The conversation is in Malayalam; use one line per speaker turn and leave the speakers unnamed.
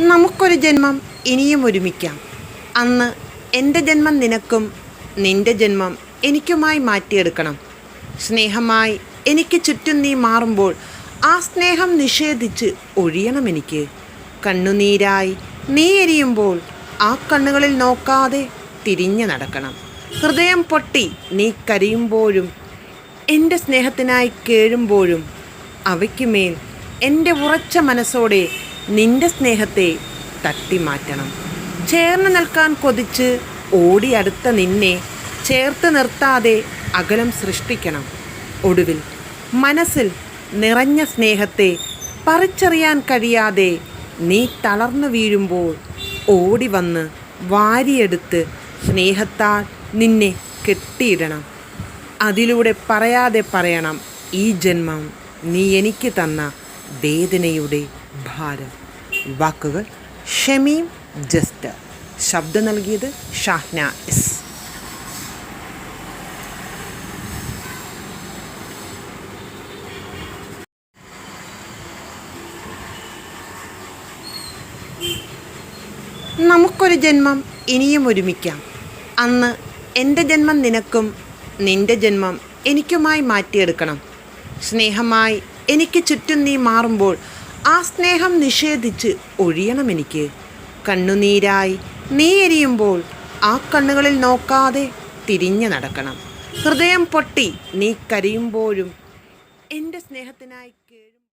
നമുക്കൊരു ജന്മം ഇനിയും ഒരുമിക്കാം. അന്ന് എന്റെ ജന്മം നിനക്കും നിന്റെ ജന്മം എനിക്കുമായി മാറ്റിയെടുക്കണം. സ്നേഹമായി എനിക്ക് ചുറ്റും നീ മാറുമ്പോൾ ആ സ്നേഹം നിഷേധിച്ച് ഒഴിയണം എനിക്ക്. കണ്ണുനീരായി നീ എരിയുമ്പോൾ ആ കണ്ണുകളിൽ നോക്കാതെ തിരിഞ്ഞു നടക്കണം. ഹൃദയം പൊട്ടി നീ കരയുമ്പോഴും എന്റെ സ്നേഹത്തിനായി കേഴുമ്പോഴും അവയ്ക്ക് മേൽ എന്റെ ഉറച്ച മനസ്സോടെ നിന്റെ സ്നേഹത്തെ തട്ടിമാറ്റണം. ചേർന്ന് നിൽക്കാൻ കൊതിച്ച് ഓടി അടുത്ത നിന്നെ ചേർത്ത് നിർത്താതെ അകലം സൃഷ്ടിക്കണം. ഒടുവിൽ മനസ്സിൽ നിറഞ്ഞ സ്നേഹത്തെ പറിച്ചറിയാൻ കഴിയാതെ നീ തളർന്നു വീഴുമ്പോൾ ഓടി വന്ന് വാരിയെടുത്ത് സ്നേഹത്താൽ നിന്നെ കെട്ടിയിടണം. അതിലൂടെ പറയാതെ പറയണം ഈ ജന്മം നീ എനിക്ക് തന്ന വേദനയുടെ ഭാരം. വാക്കുകൾ ഷമീം ജസ്റ്റ് ശബ്ദം നൽകിയത് ഷാഹ്ന എസ്. നമുക്കൊരു ജന്മം ഇനിയും ഒരുമിക്കാം. അന്ന് എന്റെ ജന്മം നിനക്കും നിന്റെ ജന്മം എനിക്കുമായി മാറ്റിയെടുക്കണം. സ്നേഹമായി എനിക്ക് ചുറ്റും നീ മാറുമ്പോൾ ആ സ്നേഹം നിഷേധിച്ച് ഒഴിയണം എനിക്ക്. കണ്ണുനീരായി നീ എരിയുമ്പോൾ ആ കണ്ണുകളിൽ നോക്കാതെ തിരിഞ്ഞു നടക്കണം. ഹൃദയം പൊട്ടി നീ കരയുമ്പോഴും എന്റെ സ്നേഹത്തിനായി